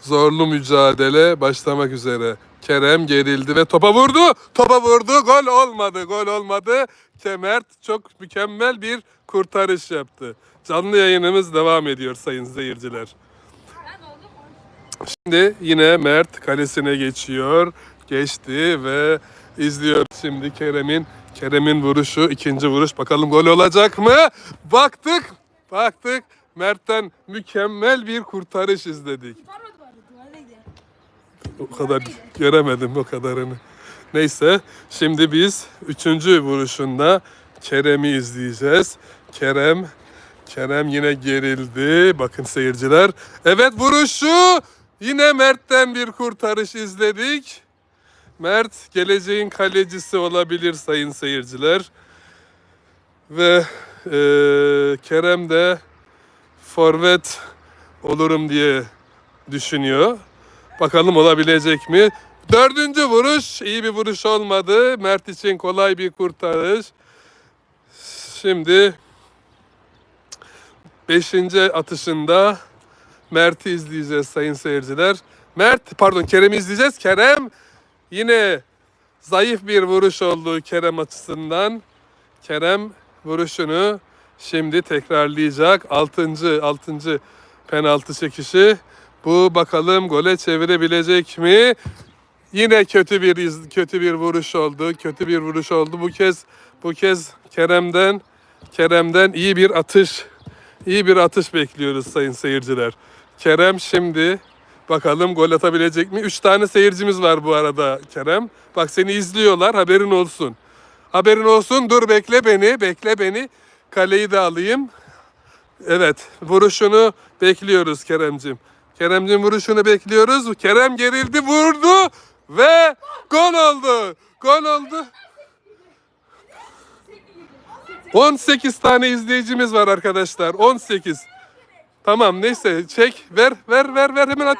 zorlu mücadele başlamak üzere. Kerem gerildi ve topa vurdu. Topa vurdu. Gol olmadı. Gol olmadı. Kemert çok mükemmel bir kurtarış yaptı. Canlı yayınımız devam ediyor sayın seyirciler. Şimdi yine Mert kalesine geçiyor. Geçti ve izliyor şimdi Kerem'in Kerem'in vuruşu, ikinci vuruş. Bakalım gol olacak mı? Baktık. Baktık. Mert'ten mükemmel bir kurtarış izledik. O kadar göremedim o kadarını. Neyse şimdi biz üçüncü vuruşunda Kerem'i izleyeceğiz. Kerem Kerem yine gerildi. Bakın seyirciler. Evet vuruşu yine Mert'ten bir kurtarış izledik. Mert geleceğin kalecisi olabilir sayın seyirciler. Ve eee, Kerem de forvet olurum diye düşünüyor. Bakalım olabilecek mi? Dördüncü vuruş iyi bir vuruş olmadı. Mert için kolay bir kurtarış. Şimdi beşinci atışında Mert'i izleyeceğiz sayın seyirciler. Mert pardon Kerem'i izleyeceğiz. Kerem yine zayıf bir vuruş oldu Kerem açısından. Kerem vuruşunu şimdi tekrarlayacak. Altıncı, altıncı penaltı çekişi. Bu bakalım gole çevirebilecek mi? Yine kötü bir kötü bir vuruş oldu. Kötü bir vuruş oldu. Bu kez bu kez Kerem'den Kerem'den iyi bir atış iyi bir atış bekliyoruz sayın seyirciler. Kerem şimdi bakalım gol atabilecek mi? Üç tane seyircimiz var bu arada Kerem. Bak seni izliyorlar haberin olsun. Haberin olsun dur bekle beni bekle beni. Kaleyi de alayım. Evet, vuruşunu bekliyoruz Keremcim. Keremcim vuruşunu bekliyoruz. Kerem gerildi, vurdu ve gol oldu. Gol oldu. 18 tane izleyicimiz var arkadaşlar. 18. Tamam neyse çek ver ver ver ver hemen at.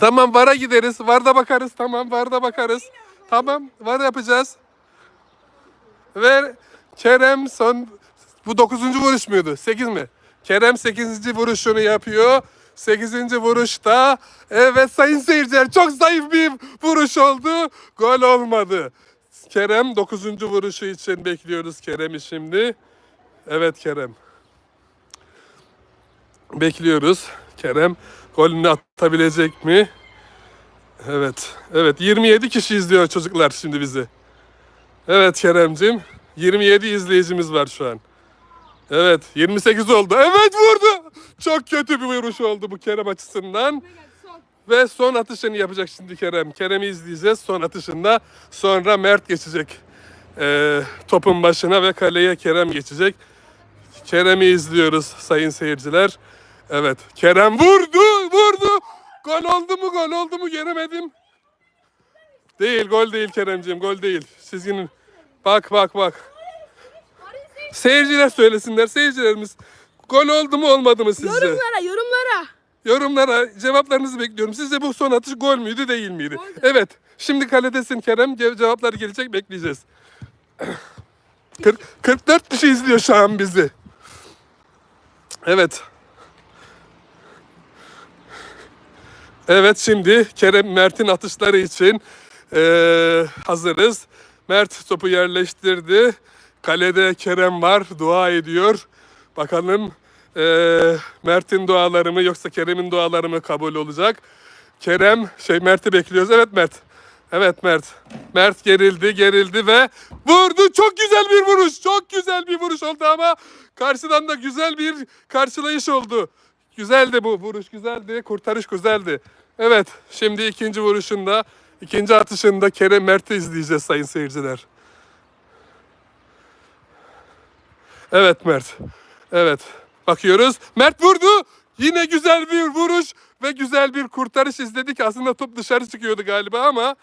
Tamam VAR'a gideriz. VAR'da bakarız. Tamam VAR'da bakarız. Tamam VAR yapacağız. Ve Kerem son bu 9. vuruş muydu? 8 mi? Kerem 8. vuruşunu yapıyor. 8. vuruşta evet sayın seyirciler çok zayıf bir vuruş oldu. Gol olmadı. Kerem 9. vuruşu için bekliyoruz Kerem'i şimdi. Evet Kerem. Bekliyoruz. Kerem golünü atabilecek mi? Evet. Evet 27 kişi izliyor çocuklar şimdi bizi. Evet Keremcim. 27 izleyicimiz var şu an. Evet 28 oldu. Evet vurdu. Çok kötü bir vuruş oldu bu Kerem açısından. Ve son atışını yapacak şimdi Kerem. Kerem'i izleyeceğiz son atışında. Sonra Mert geçecek ee, topun başına ve kaleye Kerem geçecek. Kerem'i izliyoruz sayın seyirciler. Evet Kerem vurdu vurdu. Gol oldu mu gol oldu mu göremedim. Değil gol değil Keremciğim gol değil. Sizin bak bak bak. Seyirciler söylesinler seyircilerimiz. Gol oldu mu olmadı mı sizce? Yorumlara yorumlara. Yorumlara cevaplarınızı bekliyorum. Sizce bu son atış gol müydü değil miydi? Evet. Şimdi kaledesin Kerem. Ce- Cevaplar gelecek bekleyeceğiz. 40, 44 kişi izliyor şu an bizi. Evet. Evet şimdi Kerem Mert'in atışları için eee, hazırız. Mert topu yerleştirdi. Kalede Kerem var. Dua ediyor. Bakalım eee, Mert'in duaları mı yoksa Kerem'in duaları mı kabul olacak? Kerem şey Mert'i bekliyoruz. Evet Mert. Evet Mert. Mert gerildi, gerildi ve vurdu. Çok güzel bir vuruş. Çok güzel bir vuruş oldu ama karşıdan da güzel bir karşılayış oldu. Güzeldi bu vuruş, güzeldi. Kurtarış güzeldi. Evet, şimdi ikinci vuruşunda, ikinci atışında Kerem Mert'i izleyeceğiz sayın seyirciler. Evet Mert. Evet. Bakıyoruz. Mert vurdu. Yine güzel bir vuruş ve güzel bir kurtarış izledik. Aslında top dışarı çıkıyordu galiba ama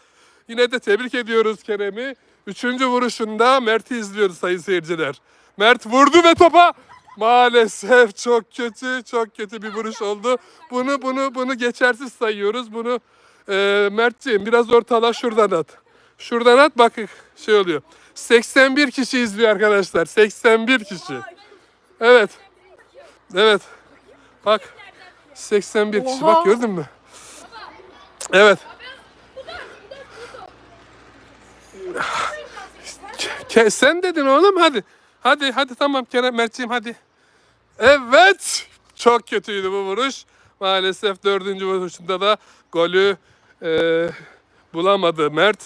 yine de tebrik ediyoruz Kerem'i. Üçüncü vuruşunda Mert'i izliyoruz sayın seyirciler. Mert vurdu ve topa maalesef çok kötü, çok kötü bir vuruş oldu. Bunu bunu bunu geçersiz sayıyoruz. Bunu e, Mertciğim biraz ortala şuradan at. Şuradan at bak şey oluyor. 81 kişi izliyor arkadaşlar. 81 kişi. Evet. Evet. Bak. 81 kişi bak gördün mü? Evet. Ke- sen dedin oğlum hadi. Hadi hadi tamam Kerem Mert'ciğim hadi. Evet. Çok kötüydü bu vuruş. Maalesef dördüncü vuruşunda da golü e, bulamadı Mert.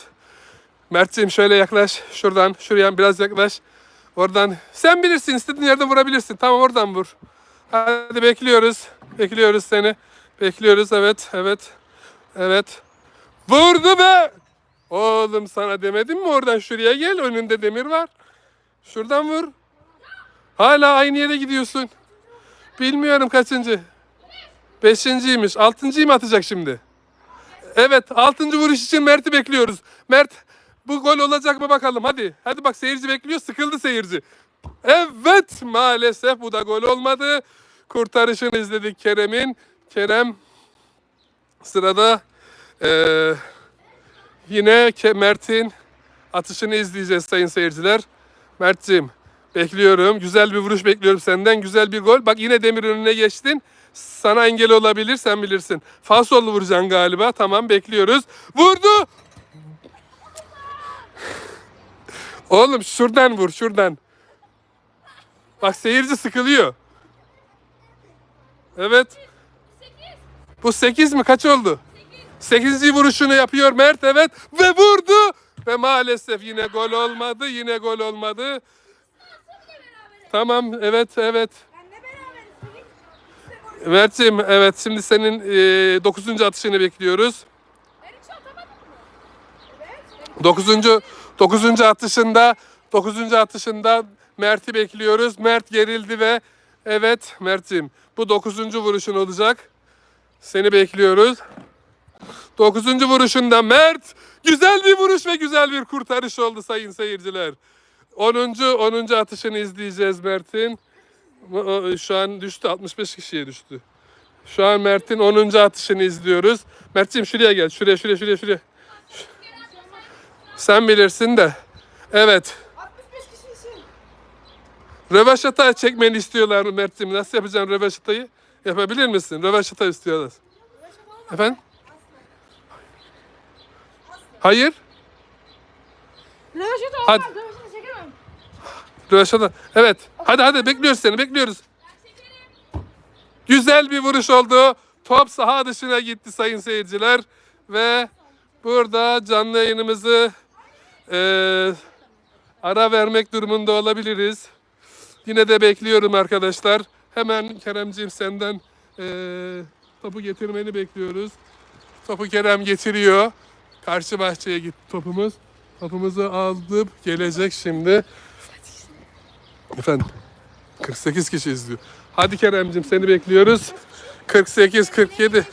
Mert'ciğim şöyle yaklaş. Şuradan şuraya biraz yaklaş. Oradan sen bilirsin istediğin yerde vurabilirsin. Tamam oradan vur. Hadi bekliyoruz. Bekliyoruz seni. Bekliyoruz evet evet. Evet. Vurdu be. Oğlum sana demedim mi oradan şuraya gel önünde demir var. Şuradan vur. Hala aynı yere gidiyorsun. Bilmiyorum kaçıncı. Beşinciymiş. Altıncıyı mı atacak şimdi? Evet. Altıncı vuruş için Mert'i bekliyoruz. Mert bu gol olacak mı bakalım hadi. Hadi bak seyirci bekliyor. Sıkıldı seyirci. Evet maalesef bu da gol olmadı. Kurtarışını izledik Kerem'in. Kerem sırada eee, yine Mert'in atışını izleyeceğiz sayın seyirciler. Mert'ciğim bekliyorum. Güzel bir vuruş bekliyorum senden. Güzel bir gol. Bak yine demir önüne geçtin. Sana engel olabilir sen bilirsin. Fasollu vuracaksın galiba. Tamam bekliyoruz. Vurdu. Oğlum şuradan vur şuradan. Bak seyirci sıkılıyor. Evet. Bu 8 mi? Kaç oldu? 8. vuruşunu yapıyor Mert evet ve vurdu ve maalesef yine gol olmadı. Yine gol olmadı. Tamam evet evet. Mert'ciğim evet şimdi senin 9. atışını bekliyoruz. 9. 9. atışında 9. atışında Mert'i bekliyoruz. Mert gerildi ve evet Mert'ciğim bu 9. vuruşun olacak. Seni bekliyoruz. 9. vuruşunda Mert güzel bir vuruş ve güzel bir kurtarış oldu sayın seyirciler. 10. 10. atışını izleyeceğiz Mert'in. Şu an düştü 65 kişiye düştü. Şu an Mert'in 10. atışını izliyoruz. Mert'ciğim şuraya gel. Şuraya şuraya şuraya şuraya. Sen bilirsin de. Evet. 65 kişisin. Rövaşata çekmeni istiyorlar Mert'ciğim. Nasıl yapacaksın rövaşatayı? Yapabilir misin? Rövaşata istiyorlar. Efendim? Hayır. Röveşata Hadi. Rövaşata. Evet. Hadi hadi bekliyoruz seni bekliyoruz. Güzel bir vuruş oldu. Top saha dışına gitti sayın seyirciler. Ve burada canlı yayınımızı eee, ara vermek durumunda olabiliriz. Yine de bekliyorum arkadaşlar. Hemen Keremciğim senden eee, topu getirmeni bekliyoruz. Topu Kerem getiriyor. Karşı bahçeye gitti topumuz. Topumuzu aldıp gelecek şimdi. Efendim 48 kişi izliyor. Hadi Keremcim seni bekliyoruz. 48 47.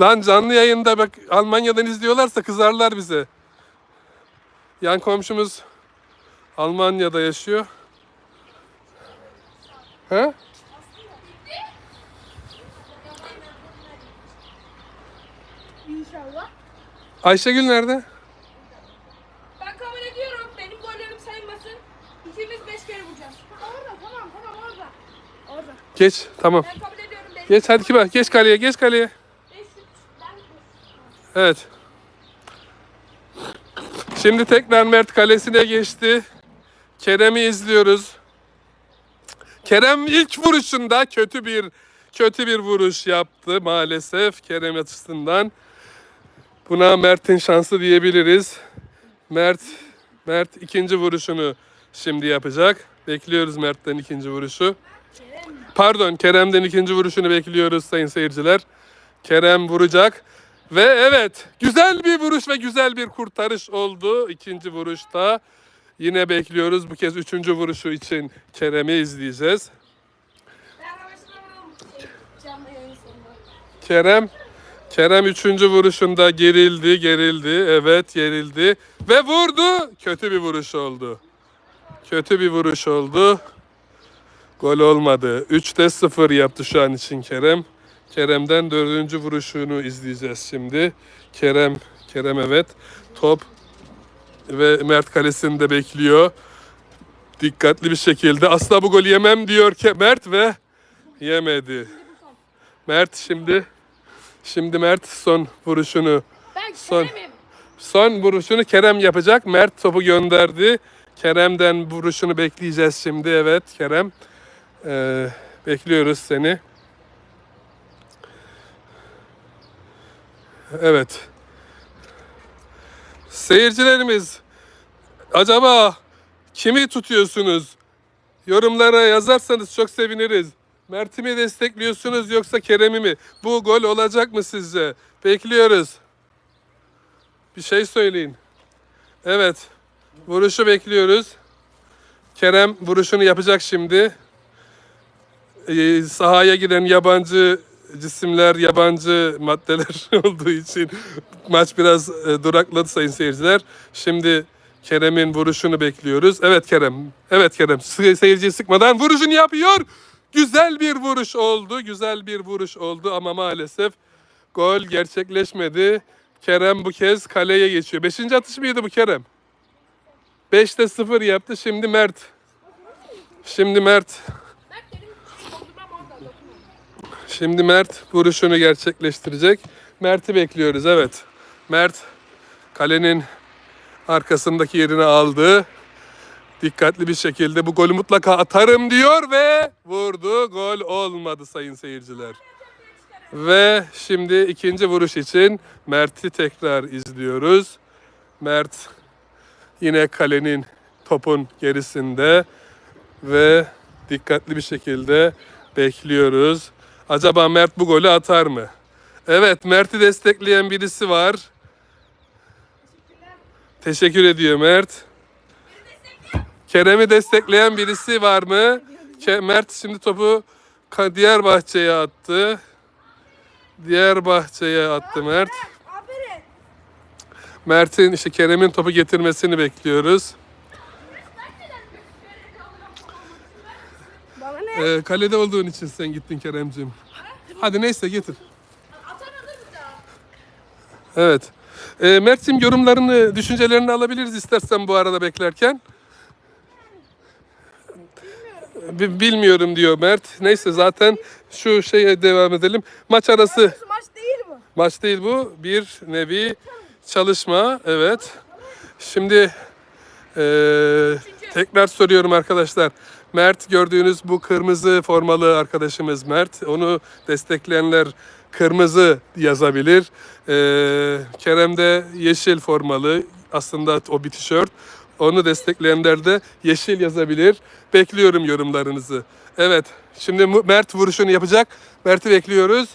Lan canlı yayında bak Almanya'dan izliyorlarsa kızarlar bize. Yan komşumuz Almanya'da yaşıyor. He? İnşallah. Ayşegül nerede? Ben kabul ediyorum. Benim gollerim sayılmasın. İkimiz 5 kere vuracağız. Orada tamam tamam orada. Orada. Geç tamam. Ben kabul ediyorum. Benim Geç hadi kibar. Geç kaleye geç kaleye. Evet. Şimdi tekrar Mert kalesine geçti. Kerem'i izliyoruz. Kerem ilk vuruşunda kötü bir kötü bir vuruş yaptı maalesef Kerem açısından. Buna Mert'in şansı diyebiliriz. Mert Mert ikinci vuruşunu şimdi yapacak. Bekliyoruz Mert'ten ikinci vuruşu. Pardon Kerem'den ikinci vuruşunu bekliyoruz sayın seyirciler. Kerem vuracak. Ve evet güzel bir vuruş ve güzel bir kurtarış oldu ikinci vuruşta. Yine bekliyoruz. Bu kez üçüncü vuruşu için Kerem'i izleyeceğiz. Kerem Kerem üçüncü vuruşunda gerildi, gerildi. Evet, gerildi. Ve vurdu. Kötü bir vuruş oldu. Kötü bir vuruş oldu. Gol olmadı. 3'te 0 yaptı şu an için Kerem. Kerem'den dördüncü vuruşunu izleyeceğiz şimdi. Kerem, Kerem evet. Top ve Mert kalesinde bekliyor. Dikkatli bir şekilde. Asla bu golü yemem diyor ki Mert ve Yemedi. Mert şimdi şimdi Mert son vuruşunu Son. Son vuruşunu Kerem yapacak. Mert topu gönderdi. Kerem'den vuruşunu bekleyeceğiz şimdi. Evet Kerem. Ee, bekliyoruz seni. Evet. Seyircilerimiz acaba kimi tutuyorsunuz? Yorumlara yazarsanız çok seviniriz. Mert'i mi destekliyorsunuz yoksa Kerem'i mi? Bu gol olacak mı sizce? Bekliyoruz. Bir şey söyleyin. Evet. Vuruşu bekliyoruz. Kerem vuruşunu yapacak şimdi. Ee, sahaya giren yabancı cisimler, yabancı maddeler olduğu için maç biraz e, durakladı sayın seyirciler. Şimdi Kerem'in vuruşunu bekliyoruz. Evet Kerem. Evet Kerem. Se- Seyirciyi sıkmadan vuruşunu yapıyor. Güzel bir vuruş oldu. Güzel bir vuruş oldu ama maalesef gol gerçekleşmedi. Kerem bu kez kaleye geçiyor. Beşinci atış mıydı bu Kerem? Beşte sıfır yaptı. Şimdi Mert. Şimdi Mert. Mert benim dondurmam orada. dokunma. Şimdi Mert vuruşunu gerçekleştirecek. Mert'i bekliyoruz evet. Mert kalenin arkasındaki yerini aldı. Dikkatli bir şekilde bu golü mutlaka atarım diyor ve vurdu. Gol olmadı sayın seyirciler. Ve şimdi ikinci vuruş için Mert'i tekrar izliyoruz. Mert yine kalenin topun gerisinde ve dikkatli bir şekilde bekliyoruz. Acaba Mert bu golü atar mı? Evet, Mert'i destekleyen birisi var. Teşekkür ediyor Mert. Kerem'i destekleyen birisi var mı? Mert şimdi topu Ka- Diyarbahçe'ye attı. Diyarbahçe'ye attı Mert. Mert'in işte Kerem'in topu getirmesini bekliyoruz. Bana ne? Ee, kalede olduğun için sen gittin Kerem'cim. Hadi neyse getir. Evet. Ee, Mert'cim yorumlarını, düşüncelerini alabiliriz istersen bu arada beklerken. Bi- Bilmiyorum diyor Mert. Neyse zaten şu şeye devam edelim. Maç arası maç değil mi? maç değil bu. Bir nevi çalışma. Evet. Şimdi eee, tekrar soruyorum arkadaşlar. Mert gördüğünüz bu kırmızı formalı arkadaşımız Mert. Onu destekleyenler kırmızı yazabilir. Eee Kerem de yeşil formalı. Aslında o bir tişört. Onu destekleyenler de yeşil yazabilir. Bekliyorum yorumlarınızı. Evet. Şimdi Mert vuruşunu yapacak. Mert'i bekliyoruz.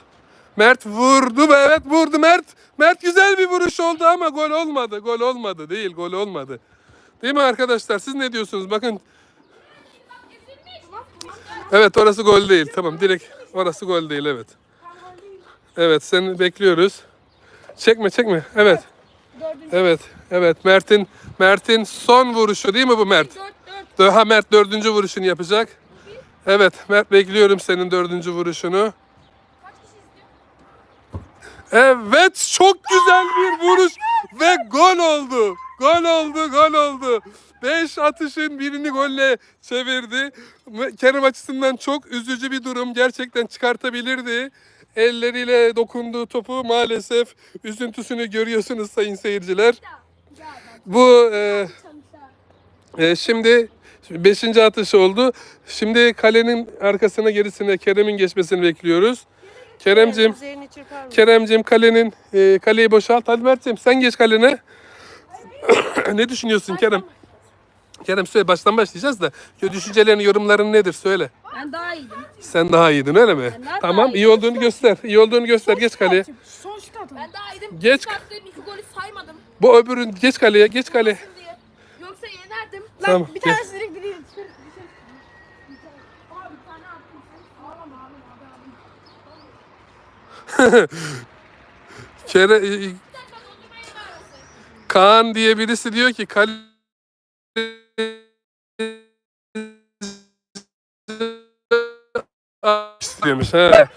Mert vurdu mu? Evet vurdu Mert. Mert güzel bir vuruş oldu ama gol olmadı. Gol olmadı değil, gol olmadı. Değil mi arkadaşlar? Siz ne diyorsunuz? Bakın. Evet orası gol değil. Tamam direkt orası gol değil evet. Evet seni bekliyoruz. Çekme çekme. Evet. Evet. Evet Mert'in Mert'in son vuruşu değil mi bu Mert? Daha Mert dördüncü vuruşunu yapacak. Evet Mert bekliyorum senin dördüncü vuruşunu. Evet çok güzel bir vuruş ve gol oldu. Gol oldu, gol oldu. 5 atışın birini golle çevirdi. Kerem açısından çok üzücü bir durum. Gerçekten çıkartabilirdi. Elleriyle dokunduğu topu maalesef üzüntüsünü görüyorsunuz sayın seyirciler. Bu e, e, şimdi 5. atış oldu. Şimdi kalenin arkasına gerisine Kerem'in geçmesini bekliyoruz. Keremcim? Keremcim kalenin e, kaleyi boşalt. Hadi Mert'cim sen geç kalene. ne düşünüyorsun Kerem? Kerem söyle baştan başlayacağız da düşüncelerini, yorumların nedir söyle. Ben daha iyiydim. Sen daha iyiydin öyle mi? daha Tamam iyiydim. iyi olduğunu göster. İyi olduğunu göster. Geç kaleye. Son şut atın. Ben daha iyiydim. Geç. Attığım iki golü saymadım. Bu öbürün geç kaleye. Geç kaleye. diye. Yoksa yenerdim. Tamam. Bir geç. tanesi direkt bir ağlama ağlama. Kere, Kaan diye birisi diyor ki istiyormuş ha.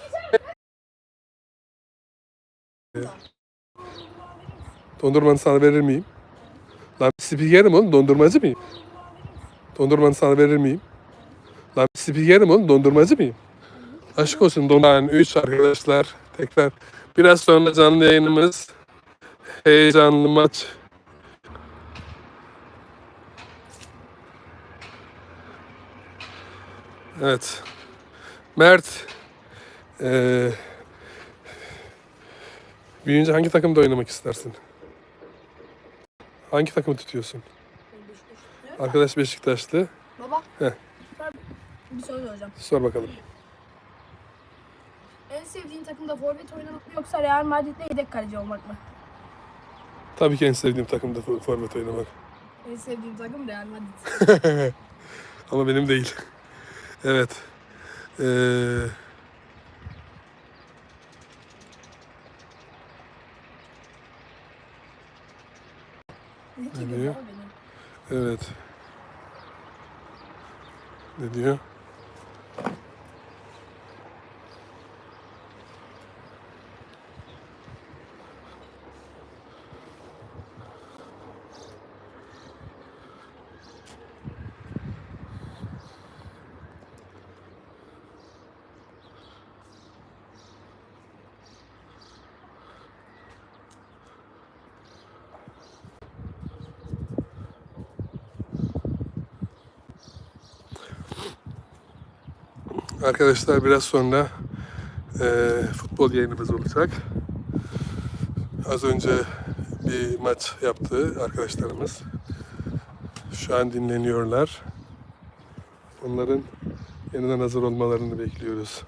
Dondurmanı sana verir miyim? Lan spikerim oğlum dondurmacı mıyım? Dondurmanı sana verir miyim? Lan spikerim oğlum dondurmacı mıyım? Aşk olsun Donan 3 arkadaşlar. Tekrar biraz sonra canlı yayınımız. Heyecanlı maç. Evet. Mert eee büyüyünce hangi takımda oynamak istersin? Hangi takımı tutuyorsun? Arkadaş Beşiktaşlı. Baba. Heh. Ben bir soru soracağım. Sor bakalım. En sevdiğin takımda forvet oynamak mı yoksa Real Madrid'de yedek kaleci olmak mı? Tabii ki en sevdiğim takımda fo- forvet oynamak. En sevdiğim takım Real Madrid. Ama benim değil. Evet. Ee, Ne diyor? evet. Ne diyor? Arkadaşlar biraz sonra eee, futbol yayınımız olacak. Az önce bir maç yaptı arkadaşlarımız. Şu an dinleniyorlar. Onların yeniden hazır olmalarını bekliyoruz.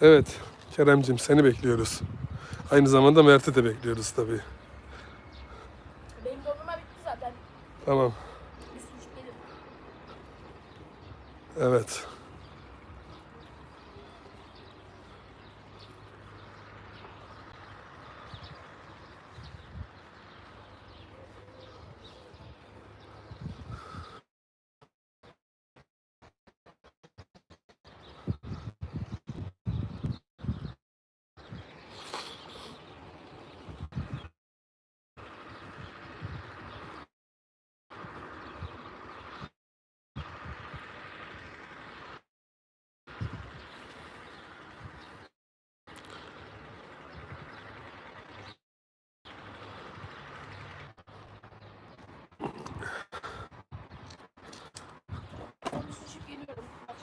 Evet, Keremcim seni bekliyoruz. Aynı zamanda Mert'i de bekliyoruz tabii. Benim dondurma bitti zaten. Tamam, evet.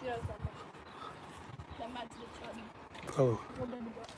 Geliyorum. Açıyor zaten. Ben Mert'i de çağırayım. Tamam. Orada bir